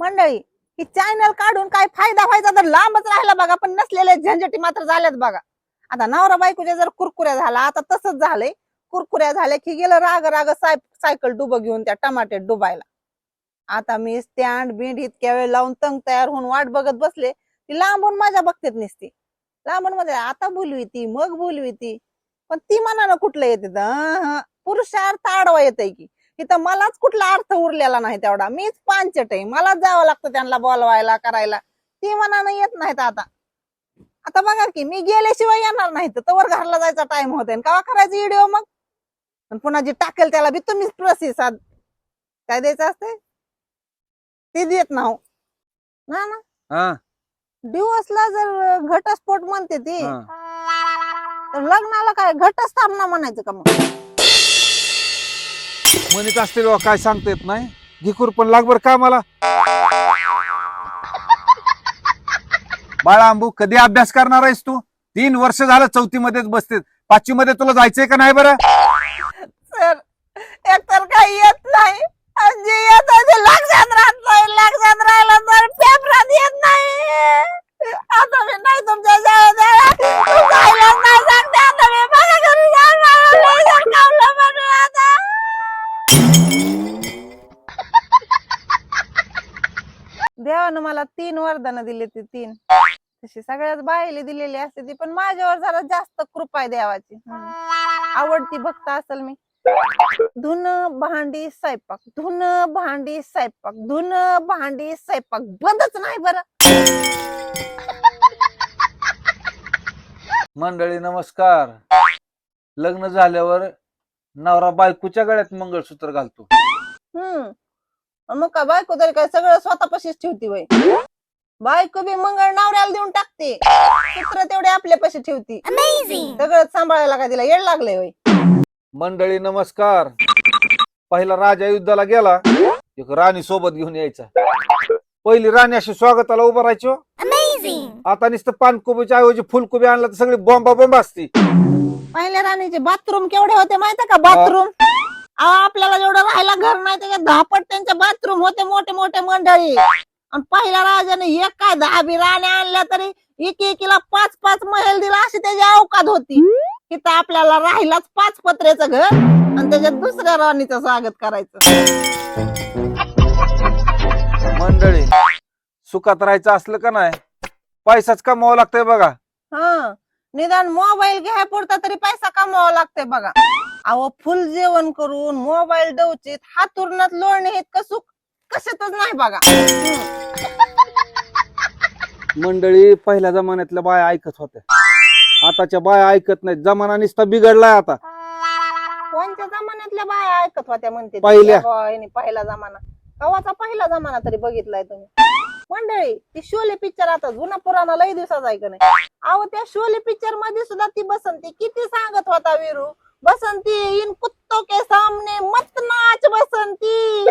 मंडळी ही चॅनल काढून काय फायदा व्हायचा तर लांबच राहिला बघा पण नसलेले झंझटी मात्र झाल्यात बघा. आता नवरा बायकोच्या जर कुरकुऱ्या झाला आता तसंच झालंय. कुरकुऱ्या झाल्या की गेलं राग राग साय सायकल डुब घेऊन त्या टमाट्यात डुबायला. आता मी स्टँड बिंड इतक्या वेळ लावून तंग तयार होऊन वाट बघत बसले ती लांबून माझ्या बघतेत नसती. लांबून मध्ये आता बोलवी ती मग बोलवी ती. पण ती मनानं कुठलं येते पुरुषार्थ आडवा येतय की. इथं मलाच कुठला अर्थ उरलेला नाही तेवढा. मीच पांचट आहे. मलाच जावं लागतं त्यांना बोलवायला करायला. ती मनानं येत नाहीत आता. आता बघा की मी गेल्याशिवाय येणार नाही तर तवर घरला जायचा टाइम होते कवा करायचं व्हिडिओ मग? पुन्हा जे टाकेल त्याला बी तुम्हीच प्रतिसाद काय द्यायचं असते ते देत ना ना. हा. दिवसला जर घटस्फोट म्हणते ती हा. तर लग्नाला काय? घटस्थापना म्हणायचं का मग? म्हणत असतील बा, काय सांगता येत नाही. घिकूर पण लाग बर का मला बाळा अंबू कधी अभ्यास करणार आहेस तू? तीन वर्ष झालं चौथी मध्येच बसते पाचवी मध्ये तुला जायचंय का नाही बरं? सर तीन वरदानं दिली ती तीन. तशी सगळ्याच बाईले दिलेली असते ती पण माझ्यावर जरा जास्त कृपा आहे देवाची. आवडती भक्त असेल मी. धुन भांडी स्वयंपाक. धुन भांडी स्वयंपाक. धुन भांडी स्वयंपाक. बंदच नाही बरं. मंडळी नमस्कार. लग्न झाल्यावर नवरा बायकोच्या गळ्यात मंगळसूत्र घालतो. हम्म. मग का बायको तरी काय सगळं स्वतःपाशीच ठेवती वय बायको बी मंगळ नवऱ्याला देऊन टाकते. सूत्र तेवढे आपल्यापाशी ठेवती. सगळं सांभाळायला काय तिला? येड लागलंय वय मंडळी नमस्कार. पहिला राजा युद्धाला गेला. एक राणी सोबत घेऊन यायचा. पहिली राणी अशी स्वागताला उभं राहायची हो. आता नुसतं पानकोबीच्या ऐवजी फुलकोबी आणला तर सगळी बॉम्बा बॉम्ब असती. पहिल्या राणीचे बाथरूम केवढे होते माहितीये का? बाथरूम? आपल्याला जेवढं राहायला घर नाही त्याच्या दहापट त्यांचे बाथरूम होते मोठे मोठे मंडळी. आणि पहिल्या राजाने एक काय दहा बी राण्या आणल्या तरी एक एकीला पाच पाच महल दिला अशी त्याची अवकात होती. तिथं आपल्याला राहिलाच पाच पत्र्याचं घर आणि त्याच्यात दुसऱ्या राणीचं स्वागत करायचं. मंडळी सुखात राहायचं असलं का नाही? पैसाच कमावा लागतंय बघा. हा निदान मोबाईल घ्याय पुरता तरी पैसा कमवावा लागतोय बघा. अहो फुल जेवण करून मोबाईल डवचित हातुरणात लोळणे इतकं सुख कशातच नाही बघा. मंडळी पहिल्या जमान्यातल्या बाया ऐकत होत्या. आताच्या बाया ऐकत नाहीत. जमाना नुसता बिघडलाय आता. कोणत्या जमान्यातल्या बाया ऐकत होत्या म्हणते पहिल्या. पहिला जमाना. कवाचा पहिला जमाना तरी बघितलाय तुम्ही. मंडळी ती शोले पिक्चर आता जुना पुराणा लई दिवसाचा ऐक नाही? अहो त्या शोले पिक्चरमध्ये सुद्धा ती बसंती किती सांगत होता वीरू? बसंती इन कुत्तो के सामने मत नाच बसंती.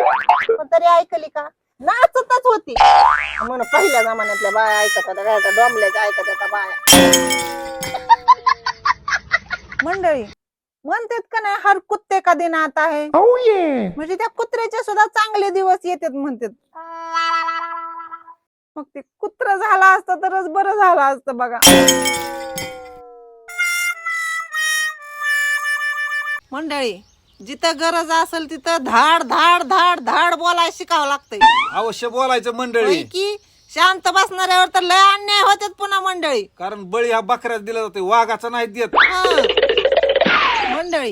पण तरी ऐकली का? नाचतच होती. म्हणून पहिल्या जमान्यातल्या बाया ऐकत होत्या काय त्या डोंबल्याच्या ऐकत होत्या बाया. मंडळी म्हणतात का नाही हर कुत्ते का दिन आता है म्हणजे त्या कुत्र्याचे सुद्धा चांगले दिवस येतात म्हणतात. मग ते कुत्र झाला असतं तरच बरं झालं असतं बघा. मंडळी जिथं गरज असेल तिथं धाड धाड धाड धाड बोलायला शिकावं लागतंय. अवश्य बोलायचं मंडळी. की? शांत बसणाऱ्यावर तर लय अन्याय होतात पुन्हा मंडळी. कारण बळी हा बकऱ्यात दिला जातोय वाघाचा नाही देत. हा. मंडळी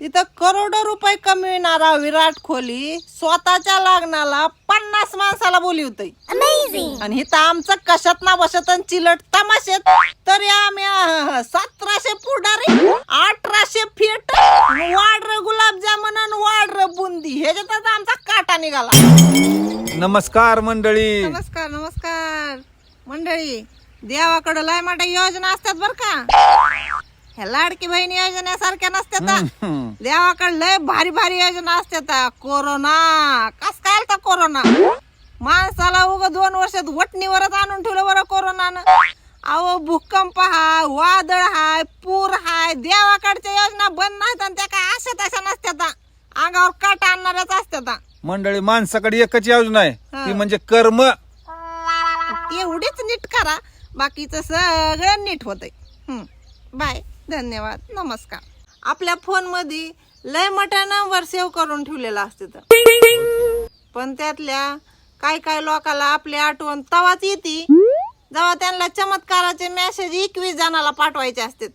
तिथं करोडो रुपये कमविणारा विराट कोहली स्वतःच्या लग्नाला पन्नास माणसाला बोलवतय आणि इथं आमचं कशात ना बसत आणि चिलट तमाशेत. तरी आम्ही सतराशे पुढारी अठराशे फीट वाढर गुलाबजामुन आणि वाढर बुंदी. ह्याच्यातच आमचा काटा निघाला. नमस्कार मंडळी. नमस्कार नमस्कार. मंडळी देवाकडं लय मोठ्या योजना असतात बर का? ह्या लाडकी बहीण योजनेसारख्या नसतात. हम्म. देवाकडे लय भारी भारी योजना असतात हा. कोरोना कस आलता कोरोना. माणसाला उग दोन वर्षात वटणीवरच आणून ठेवलं बरं कोरोनानं. अहो भूकंप हाय वादळ हाय पूर हाय देवाकडच्या योजना बंद नाहीत आणि त्या काय अशा तशा नसत्यात. अंगावर काटा आणणाऱ्याच असतात हा. मंडळी माणसाकडे एकच योजना आहे. ती म्हणजे कर्म. एवढीच नीट करा. बाकीचं सगळं नीट होतंय. बाय. धन्यवाद. नमस्कार. आपल्या फोनमध्ये लय मोठ्या नंबर सेव्ह करून ठेवलेला असते. तर पण त्यातल्या काय काय लोकाला आपली आठवण तवाच येते. जेव्हा त्यांना चमत्काराचे मेसेज एकवीस जणाला पाठवायचे असते